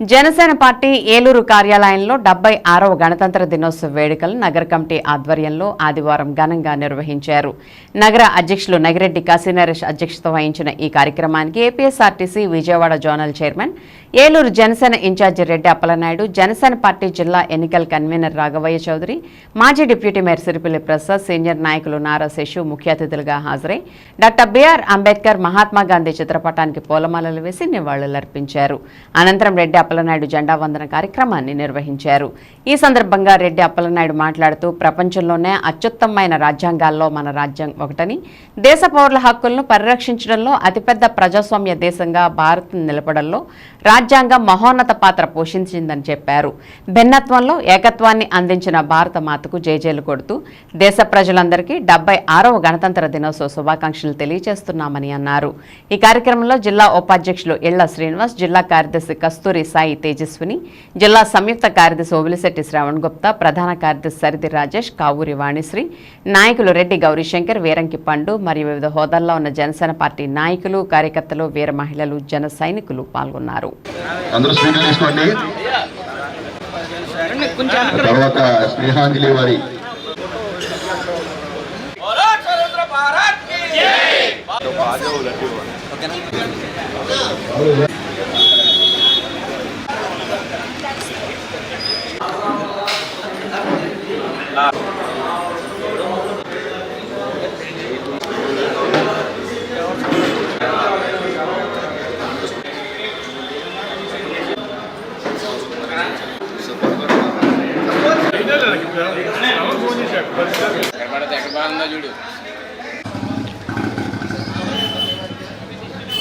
Janasena party Eluru కార్యాలయంలో డెబ్బై ఆరవ గణతంత్ర దినోత్సవ వేడుకలు నగర కమిటీ ఆధ్వర్యంలో ఆదివారం ఘనంగా నిర్వహించారు. నగర అధ్యక్షులు నగిరెడ్డి కాశీనరేష్ అధ్యక్షత వహించిన ఈ కార్యక్రమానికి APSRTC Vijayawada zonal chairman Eluru Janasena incharge Reddy Appalanaidu Janasena party జిల్లా ఎన్నికల కన్వీనర్ రాఘవయ్య చౌదరి మాజీ deputy mayor Siripilli Prasad senior నాయకులు నారా శేషు ముఖ్య అతిథులుగా హాజరై డాక్టర్ బిఆర్ అంబేద్కర్ మహాత్మా గాంధీ చిత్రపటానికి పూలమాలలు వేసి నివాళులర్పించారు. అనంతరం రెడ్డి అప్పలనాయుడు జెండా వందన కార్యక్రమాన్ని నిర్వహించారు. ఈ సందర్భంగా రెడ్డి అప్పలనాయుడు మాట్లాడుతూ ప్రపంచంలోనే అత్యుత్తమమైన రాజ్యాంగాల్లో మన రాజ్యం ఒకటని దేశ పౌరుల హక్కులను పరిరక్షించడంలో అతిపెద్ద ప్రజాస్వామ్య దేశంగా భారత్ నిలపడంలో రాజ్యాంగం మహోన్నత పాత్ర పోషించిందని చెప్పారు. భిన్నత్వంలో ఏకత్వాన్ని అందించిన భారత మాతకు జేజేలు కొడుతూ దేశ ప్రజలందరికీ డెబ్బై ఆరవ గణతంత్ర దినోత్సవ శుభాకాంక్షలు తెలియజేస్తున్నామని అన్నారు. ఈ కార్యక్రమంలో జిల్లా ఉపాధ్యక్షులు ఇళ్ళ శ్రీనివాస్ జిల్లా కార్యదర్శి కస్తూరి సాయి తేజస్విని జిల్లా సంయుక్త కార్యదర్శి ఓబిలిశెట్టి శ్రవణ్ గుప్తా ప్రధాన కార్యదర్శి సరిది రాజేష్ కావూరి వాణిశ్రీ నాయకులు రెడ్డి గౌరీశంకర్ వీరంకి పండు మరియు వివిధ హోదాల్లో ఉన్న జనసేన పార్టీ నాయకులు కార్యకర్తలు వీర మహిళలు జన సైనికులు పాల్గొన్నారు. తర్వాత స్నేహాంజలి వారి.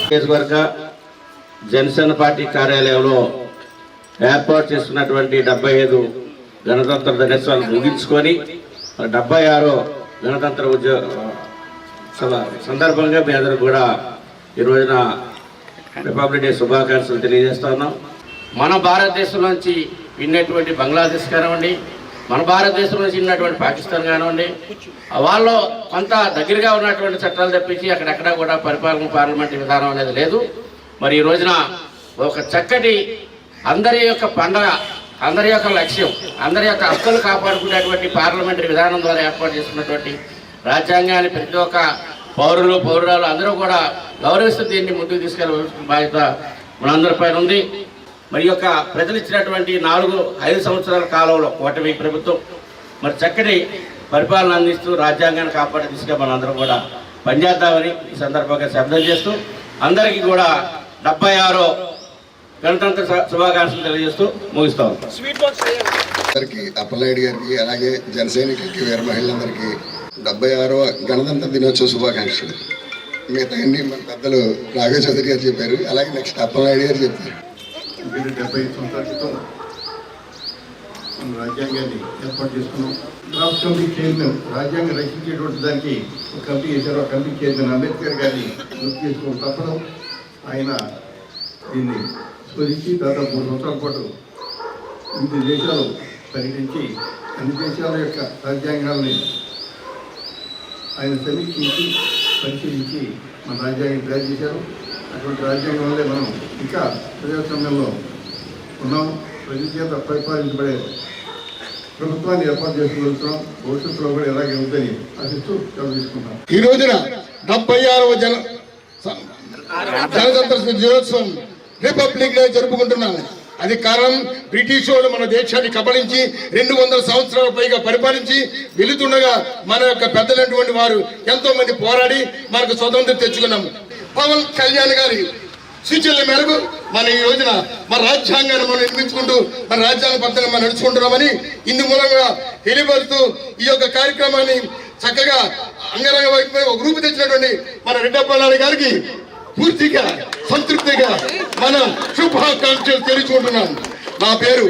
నియోజకవర్గ జనసేన పార్టీ కార్యాలయంలో ఏర్పాటు చేసుకున్నటువంటి డెబ్బై ఐదు గణతంత్ర దినోత్సవాన్ని ముగించుకొని డెబ్బై ఆరో గణతంత్ర ఉద్యోగ సభ సందర్భంగా మీ అందరూ కూడా ఈ రోజున రిపబ్లిక్ డే శుభాకాంక్షలు తెలియజేస్తా ఉన్నాం. మన భారతదేశం నుంచి విన్నటువంటి బంగ్లాదేశ్ కానివ్వండి మన భారతదేశం నుంచి విన్నటువంటి పాకిస్తాన్ కానివ్వండి వాళ్ళు కొంత దగ్గరగా ఉన్నటువంటి చట్టాలు తప్పించి అక్కడెక్కడా కూడా పరిపాలన పార్లమెంట్ విధానం అనేది లేదు. మరి ఈ రోజున ఒక చక్కటి అందరి యొక్క పండగ అందరి యొక్క లక్ష్యం అందరి యొక్క హక్కులు కాపాడుకునేటువంటి పార్లమెంటరీ విధానం ద్వారా ఏర్పాటు చేసుకున్నటువంటి రాజ్యాంగాన్ని ప్రతి ఒక్క పౌరులు పౌరురాలు అందరూ కూడా గౌరవిస్తూ దీన్ని ముందుకు తీసుకెళ్ళవలసిన బాధ్యత మనందరిపైన ఉంది. మరి యొక్క ప్రజలు ఇచ్చినటువంటి నాలుగు ఐదు సంవత్సరాల కాలంలో కూటమి ప్రభుత్వం మరి చక్కటి పరిపాలన అందిస్తూ రాజ్యాంగాన్ని కాపాడే దిశగా మనందరం కూడా పనిచేద్దామని ఈ సందర్భంగా శబ్దం చేస్తూ అందరికీ కూడా డెబ్బై ఆరో గణతంత్ర శుభాకాంక్షలు తెలియజేస్తూ ముగిస్తాం. గారికి అప్పలనాయుడు గారికి అలాగే జన సైనికులకి వీర మహిళలందరికీ డెబ్బై ఆరవ గణతంత్ర దినోత్సవ శుభాకాంక్షలు. మిగతా అన్ని మన పెద్దలు రాఘవ చౌదరి గారు చెప్పారు అలాగే నెక్స్ట్ అప్పలనాయుడు గారు చెప్పారు. వీరు డెబ్బై ఐదు సంవత్సరాల క్రితం మన రాజ్యాంగాన్ని ఏర్పాటు చేసుకున్నాం. డ్రాఫ్ట్ కమిటీ చైర్మన్ రాజ్యాంగం రచించేటువంటి దానికి ఒక కమిటీ చేశారు ఆ కమిటీ చైర్మన్ అంబేద్కర్ గారిని గుర్తు చేసుకోవడం తప్పడం. ఆయన దీన్ని స్మరించి దాదాపు మూడు సంవత్సరాల పాటు వివిధ దేశాలు పర్యటించి అన్ని దేశాల యొక్క రాజ్యాంగాల్ని ఆయన సమీక్షించి పరిశీలించి మన రాజ్యాంగం తయారు చేశారు. అటువంటి రాజ్యాంగం వల్లే మనం. ఇంకా ప్రజాస్వామ్యంలో ఉన్నాం ప్రజల చేత పరిపాలించబడే ప్రభుత్వాన్ని ఏర్పాటు చేసుకోగలుగుతున్నాం భవిష్యత్తులో కూడా ఎలాగే ఉందని ఆశిస్తూ సెలవు తీసుకుంటాం ఈ రోజున డెబ్బై ఆరవ జన గణతంత్ర దినోత్సవం రిపబ్లిక్ డే జరుపుకుంటున్నాము అది కారణం బ్రిటిష్ వాళ్ళు మన దేశాన్ని కబళించి రెండు వందల సంవత్సరాల పైగా పరిపాలించి వెళుతుండగా మన యొక్క పెద్దలైనటువంటి వారు ఎంతో మంది పోరాడి మనకు స్వతంత్రం తెచ్చుకున్నాము పవన్ కళ్యాణ్ గారి సూచనల మేరకు మన ఈ రోజున మన రాజ్యాంగాన్ని మనం నిర్మించుకుంటూ మన రాజ్యాంగ పద్ధతిని మనం నడుచుకుంటున్నామని ఇందు మూలంగా తెలియపరుస్తూ ఈ యొక్క కార్యక్రమాన్ని చక్కగా అంగరంగ వైపు ఒక రూపు తెచ్చినటువంటి మన రెడ్డప్పలాని గారికి పూర్తిగా సంతృప్తిగా మనం శుభాకాంక్షలు తెలుసుకుంటున్నాం. నా పేరు